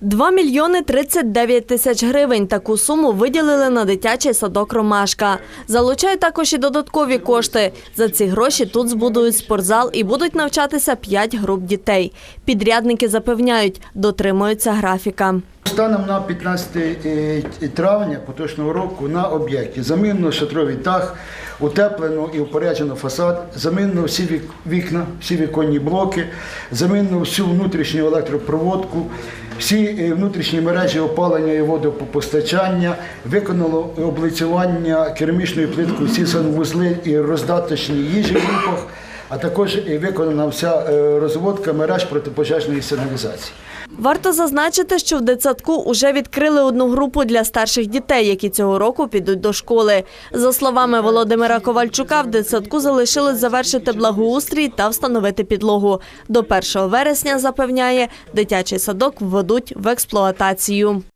2 мільйони 39 тисяч гривень. Таку суму виділили на дитячий садок «Ромашка». Залучають також і додаткові кошти. За ці гроші тут збудують спортзал і будуть навчатися 5 груп дітей. Підрядники запевняють, дотримуються графіка. Станом на 15 е, травня поточного року на об'єкті замінено шатровий дах, утеплено і упоряджено фасад, замінено всі вікна, всі віконні блоки, замінено всю внутрішню електропроводку, всі е, внутрішні мережі опалення і водопостачання, виконало облицювання керамічною плиткою всі санвузли і роздаточні їжі в групах, а також виконана вся е, розводка мереж протипожежної сигналізації. Варто зазначити, що в дитсадку уже відкрили одну групу для старших дітей, які цього року підуть до школи. За словами Володимира Ковальчука, в дитсадку залишилось завершити благоустрій та встановити підлогу. До 1 вересня, запевняє, дитячий садок введуть в експлуатацію.